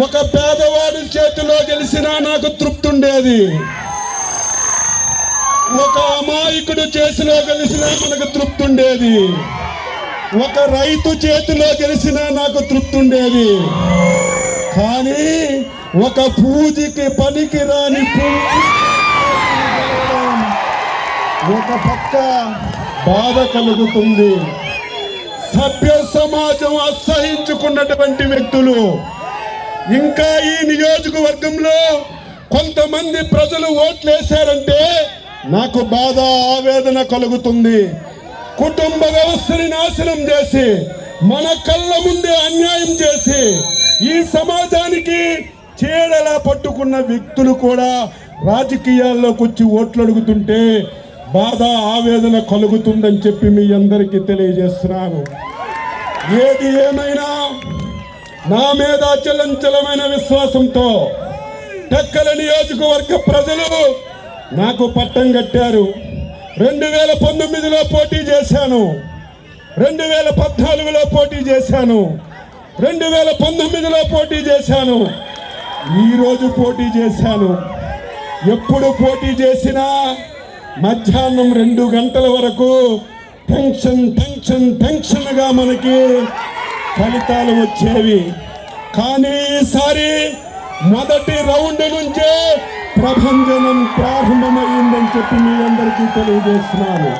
ఒక పేదవాడి చేతిలో గెలిచినా నాకు తృప్తి ఉండేది. ఒక అమాయకుడు చేతిలో గెలిచినా మనకు తృప్తి ఉండేది. ఒక రైతు చేతిలో గెలిచినా నాకు తృప్తి ఉండేది. కానీ ఒక పూజకి పనికి రాని ఒక పక్క బాధ కలుగుతుంది. సభ్య సమాజం అసహించుకున్నటువంటి వ్యక్తులు ఇంకా ఈ నియోజకవర్గంలో కొంతమంది ప్రజలు ఓట్లేశారంటే నాకు బాధ ఆవేదన కలుగుతుంది. కుటుంబ వ్యవస్థని నాశనం చేసి మన కళ్ళ ముందే అన్యాయం చేసి ఈ సమాజానికి చీడలా పట్టుకున్న వ్యక్తులు కూడా రాజకీయాల్లోకి వచ్చి ఓట్లు అడుగుతుంటే బాధ ఆవేదన కలుగుతుందని చెప్పి మీ అందరికీ తెలియజేస్తున్నాను. ఏది ఏమైనా నా మీద చలంచలమైన విశ్వాసంతో టెక్కల నియోజకవర్గ ప్రజలు నాకు పట్టం కట్టారు. రెండు వేల పంతొమ్మిదిలో పోటీ చేశాను. రెండు వేల పద్నాలుగులో పోటీ చేశాను. రెండు వేల పంతొమ్మిదిలో పోటీ చేశాను. ఈరోజు పోటీ చేశాను. ఎప్పుడు పోటీ చేసినా మధ్యాహ్నం రెండు గంటల వరకు టెన్షన్ టెన్షన్ టెన్షన్గా మనకి ఫలితాలు వచ్చేవి. కానీ ఈసారి మొదటి రౌండ్ నుంచే ప్రభంజనం ప్రారంభమైందని చెప్పి మీ అందరికీ తెలియజేస్తున్నాను.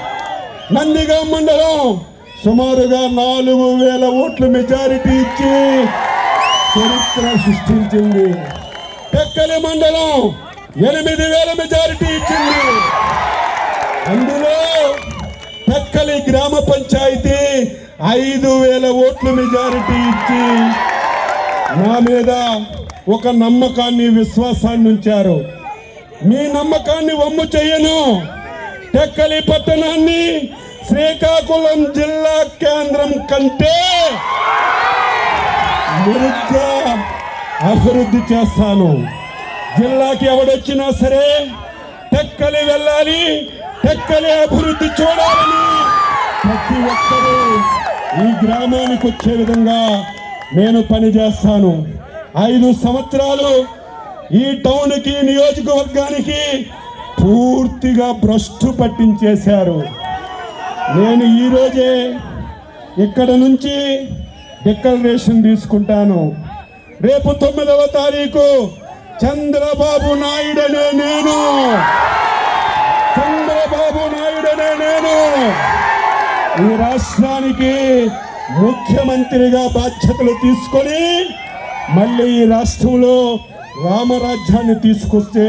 నందిగా మండలం సుమారుగా నాలుగు వేల ఓట్ల మెజారిటీ ఇచ్చి చరిత్ర సృష్టించింది. పెక్కలి మండలం ఎనిమిది వేల మెజారిటీ ఇచ్చింది. అందులో పెక్కలి గ్రామ పంచాయతీ ఐదు వేల ఓట్లు మెజారిటీ ఇచ్చి నా మీద ఒక నమ్మకాన్ని విశ్వాసాన్ని ఉంచారు. మీ నమ్మకాన్ని వమ్ము చెయ్యను టెక్కలి పట్టణాన్ని శ్రీకాకుళం జిల్లా కేంద్రం కంటే మెరుగ్గా అభివృద్ధి చేస్తాను. జిల్లాకి ఎవడొచ్చినా సరే టెక్కలి వెళ్ళాలి టెక్కలి అభివృద్ధి చూడాలని ప్రతి ఒక్కరూ ఈ గ్రామానికి వచ్చే విధంగా నేను పనిచేస్తాను ఐదు సంవత్సరాలు ఈ టౌన్కి నియోజకవర్గానికి పూర్తిగా భ్రష్టు పట్టించేశారు. నేను ఈరోజే ఇక్కడ నుంచి డిక్లరేషన్ తీసుకుంటాను. రేపు తొమ్మిదవ తారీఖు చంద్రబాబు నాయుడనే నేను. చంద్రబాబు నాయుడనే నేను. ఈ రాష్ట్రానికి ముఖ్యమంత్రిగా బాధ్యతలు తీసుకొని మళ్ళీ ఈ రాష్ట్రంలో రామరాజ్యాన్ని తీసుకొస్తే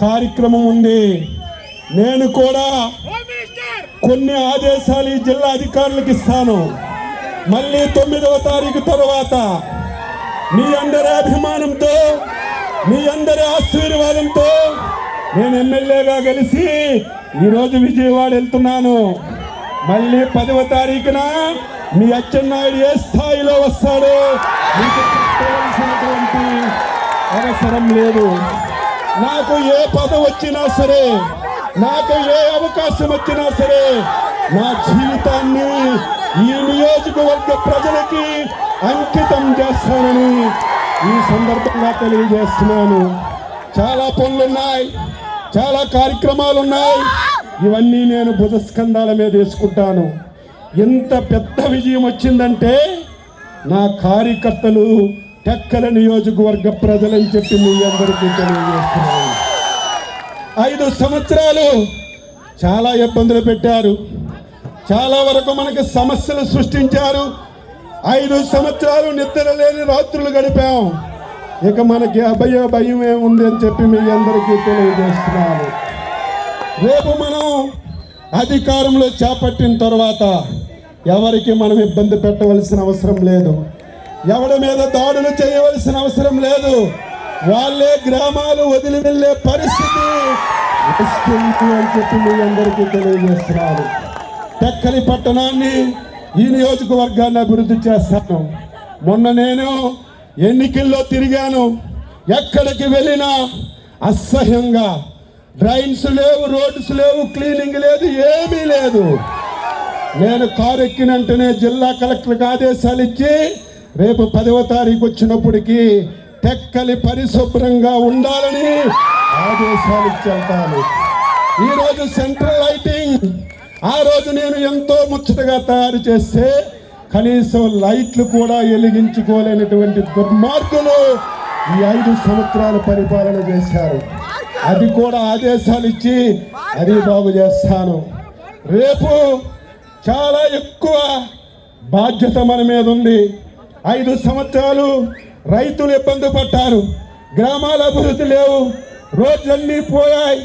కార్యక్రమం ఉంది. నేను కూడా కొన్ని ఆదేశాలు ఈ జిల్లా అధికారులకు ఇస్తాను. మళ్ళీ తొమ్మిదవ తారీఖు తర్వాత మీ అందరి అభిమానంతో మీ అందరి ఆశీర్వాదంతో నేను ఎమ్మెల్యేగా కలిసి ఈరోజు విజయవాడ వెళ్తున్నాను. మళ్ళీ పదవ తారీఖున మీ అచ్చెన్నాయుడు ఏ స్థాయిలో వస్తాడో మీకు చెప్పవలసినటువంటి అవసరం లేదు. నాకు ఏ పదవి వచ్చినా సరే నాకు ఏ అవకాశం వచ్చినా సరే నా జీవితాన్ని ఈ నియోజకవర్గ ప్రజలకి అంకితం చేస్తానని ఈ సందర్భంగా తెలియజేస్తున్నాను. చాలా పనులున్నాయి చాలా కార్యక్రమాలు ఉన్నాయి ఇవన్నీ నేను భుజస్కంధాల మీద వేసుకుంటాను. ఎంత పెద్ద విజయం వచ్చిందంటే నా కార్యకర్తలు టెక్కల నియోజకవర్గ ప్రజలని చెప్పి మీ అందరికీ తెలియజేస్తున్నాను. ఐదు సంవత్సరాలు చాలా ఇబ్బందులు పెట్టారు. చాలా వరకు మనకి సమస్యలు సృష్టించారు. ఐదు సంవత్సరాలు నిద్ర లేని రాత్రులు గడిపాం. ఇక మనకి అభయ భయం ఏముంది అని చెప్పి మీ అందరికీ తెలియజేస్తున్నాను. రేపు మనం అధికారంలో చేపట్టిన తర్వాత ఎవరికి మనం ఇబ్బంది పెట్టవలసిన అవసరం లేదు. ఎవరి మీద దాడులు చేయవలసిన అవసరం లేదు. వాళ్ళే గ్రామాలు వదిలి వెళ్ళే పరిస్థితి వస్తుంది అని చెప్పి మీ అందరికీ తెలియజేస్తున్నారు టెక్కలి పట్టణాన్ని ఈ నియోజకవర్గాన్ని అభివృద్ధి చేస్తాను. మొన్న నేను ఎన్నికల్లో తిరిగాను. ఎక్కడికి వెళ్ళినా అసహ్యంగా డ్రైన్స్ లేవు రోడ్స్ లేవు క్లీనింగ్ లేదు ఏమీ లేదు. నేను కారు ఎక్కిన వెంటనే జిల్లా కలెక్టర్కి ఆదేశాలు ఇచ్చి రేపు పదవ తారీఖు వచ్చినప్పటికీ టెక్కలి పరిశుభ్రంగా ఉండాలని ఆదేశాలు ఇచ్చేళ్తాను ఈరోజు సెంట్రల్ లైటింగ్. ఆ రోజు నేను ఎంతో ముచ్చటగా తయారు చేస్తే కనీసం లైట్లు కూడా వెలిగించుకోలేనటువంటి దుర్మార్గులు ఈ ఐదు సంవత్సరాలు పరిపాలన చేశారు. అది కూడా ఆదేశాలు ఇచ్చి అది బాగు చేస్తాను. రేపు చాలా ఎక్కువ బాధ్యత మన మీద ఉంది. ఐదు సంవత్సరాలు రైతులు ఇబ్బంది పడ్డారు. గ్రామాల అభివృద్ధి లేవు. రోడ్లన్నీ పోయాయి.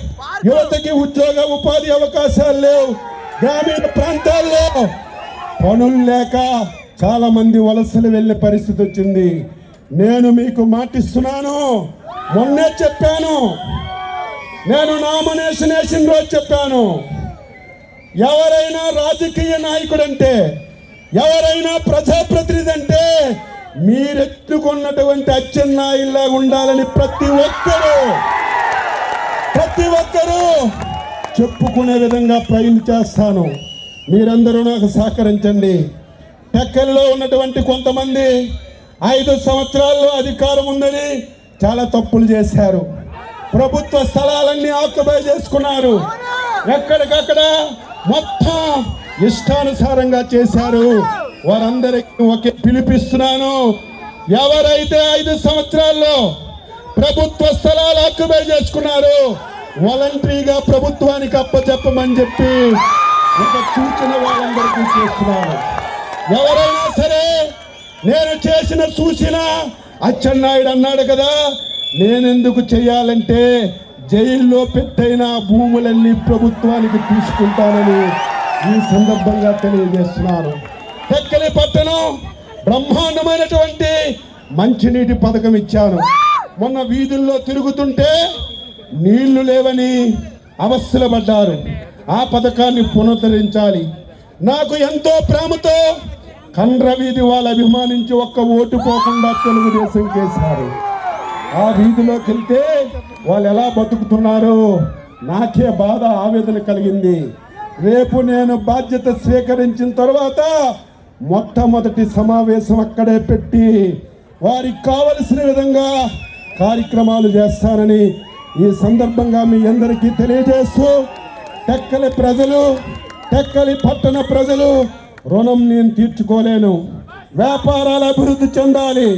యువతకి ఉద్యోగ ఉపాధి అవకాశాలు లేవు. గ్రామీణ ప్రాంతాల్లో పనులు లేక చాలా మంది వలసలు వెళ్ళే పరిస్థితి వచ్చింది. నేను మీకు మాటిస్తున్నాను. మొన్నే చెప్పాను. నేను నామినేషన్ వేసిన రోజు చెప్పాను. ఎవరైనా రాజకీయ నాయకుడు అంటే ఎవరైనా ప్రజాప్రతినిధి అంటే మీరెత్తుకున్నటువంటి అచ్చెన్నాయిల్లా ఉండాలని ప్రతి ఒక్కరూ ప్రతి ఒక్కరూ చెప్పుకునే విధంగా ప్రయత్నం చేస్తాను. మీరందరూ నాకు సహకరించండి. టెక్కల్లో ఉన్నటువంటి కొంతమంది ఐదు సంవత్సరాల్లో అధికారం ఉందని చాలా తప్పులు చేశారు. ప్రభుత్వ స్థలాలన్నీ ఆక్యుపై చేసుకున్నారు. ఎక్కడికక్కడ మొత్తం ఇష్టానుసారంగా చేశారు. వారందరికీ ఒకే పిలిపిస్తున్నాను. ఎవరైతే ఐదు సంవత్సరాల్లో ప్రభుత్వ స్థలాలు ఆక్యుపై చేసుకున్నారు వాలంటరీగా ప్రభుత్వానికి అప్పచెప్పమని చెప్పి ఒక సూచన వాళ్ళందరికీ చేస్తున్నాను. ఎవరైనా సరే నేను చేసిన సూచన అచ్చెన్నాయుడు అన్నాడు కదా నేనెందుకు చేయాలంటే జైల్లో పెట్టైన భూములన్నీ ప్రభుత్వానికి తీసుకుంటానని ఈ సందర్భంగా తెలియజేస్తున్నాను. టెక్కలి పట్టణం బ్రహ్మాండమైనటువంటి మంచినీటి పథకం ఇచ్చాను. మొన్న వీధుల్లో తిరుగుతుంటే నీళ్ళు లేవని అవస్థలు పడ్డారు ఆ పథకాన్ని పునరుద్ధరించాలి. నాకు ఎంతో ప్రేమతో కండ్ర వీధి వాళ్ళు అభిమానించి ఒక్క ఓటు పోకుండా తెలుగుదేశం చేశారు ఆ వీధిలోకి వెళ్తే వాళ్ళు ఎలా బతుకుతున్నారు? నాకే బాధ ఆవేదన కలిగింది. రేపు నేను బాధ్యత స్వీకరించిన తర్వాత మొట్టమొదటి సమావేశం అక్కడే పెట్టి వారికి కావలసిన విధంగా కార్యక్రమాలు చేస్తానని ఈ సందర్భంగా మీ అందరికీ తెలియజేస్తూ టెక్కలి ప్రజలు టెక్కలి పట్టణ ప్రజలు రుణం నేను తీర్చుకోలేను. వ్యాపారాలు అభివృద్ధి చెందాలి.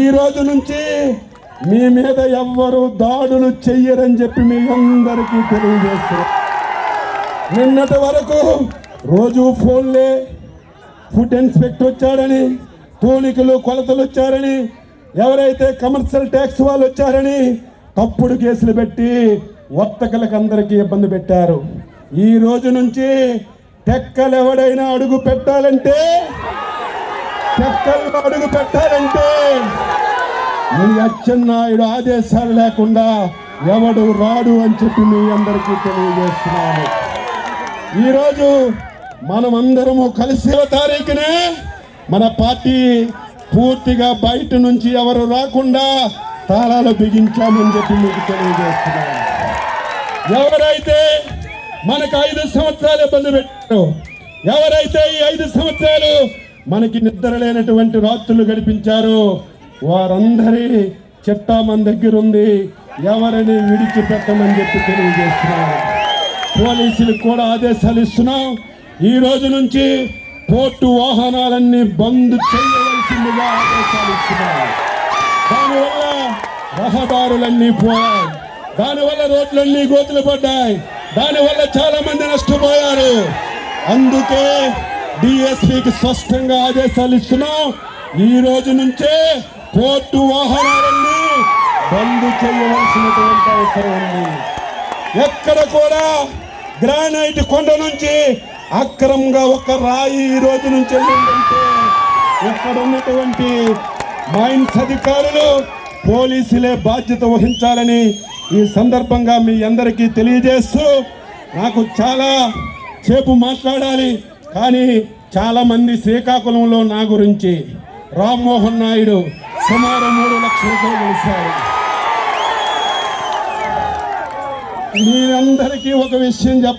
ఈ రోజు నుంచి మీ మీద ఎవ్వరు దాడులు చెయ్యరని చెప్పి మీ అందరికీ తెలియజేస్తారు నిన్నటి వరకు రోజు ఫోన్లే ఫుడ్ ఇన్స్పెక్టర్ వచ్చాడని తూనికలు కొలతలు వచ్చారని ఎవరైతే కమర్షియల్ ట్యాక్స్ వాళ్ళు వచ్చారని తప్పుడు కేసులు పెట్టి వర్తకులకు అందరికీ ఇబ్బంది పెట్టారు. ఈ రోజు నుంచి టెక్కలు ఎవడైనా అడుగు పెట్టాలంటే టెక్కలు అడుగు పెట్టాలంటే మీ అచ్చెన్నాయుడు ఆదేశాలు లేకుండా ఎవడు రాడు అని చెప్పి మీ అందరికీ తెలియజేస్తున్నాను. ఈరోజు మనమందరము కలిసి తారీఖునే మన పార్టీ పూర్తిగా బయట నుంచి ఎవరు రాకుండా తాళాలు బిగించామని చెప్పి మీకు తెలియజేస్తున్నాను. ఎవరైతే మనకు ఐదు సంవత్సరాలు ఇబ్బంది పెట్టారు ఎవరైతే ఈ ఐదు సంవత్సరాలు మనకి నిద్ర లేనటువంటి రాత్రులు గడిపించారో వారందరి చిట్టా మన దగ్గర ఉంది ఎవరిని విడిచిపెట్టమని చెప్పి తెలియజేస్తున్నాం. పోలీసులకు కూడా ఆదేశాలు ఇస్తున్నాం. ఈ రోజు నుంచి పోర్టు వాహనాలన్నీ బంద్ చేయవలసిందిగా ఆదేశాలు ఇస్తున్నాం. దానివల్ల రహదారులన్నీ పోయాయి. దానివల్ల రోడ్లన్నీ గోతులు పడ్డాయి. దానివల్ల చాలా మంది నష్టపోయారు. అందుకే డిఎస్పికి స్పష్టంగా ఆదేశాలు ఇస్తున్నాం. ఈ రోజు నుంచే కోర్టు వాహనాలన్నీ బంద్ చేయవలసినటువంటి అవసరం ఉంది. ఎక్కడ కూడా గ్రానైట్ కొండ నుంచి అక్రమంగా ఒక రాయి ఈ రోజు నుంచి వెళ్ళిందంటే ఇక్కడ ఉన్నటువంటి మైన్స్ అధికారులు పోలీసులే బాధ్యత వహించాలని ఈ సందర్భంగా మీ అందరికీ తెలియజేస్తూ నాకు చాలా సేపు మాట్లాడాలి. కానీ చాలామంది శ్రీకాకుళంలో నా గురించి రామ్మోహన్ నాయుడు సుమారు మూడు లక్షలతో గెలిచారు. మీరందరికీ ఒక విషయం చెప్ప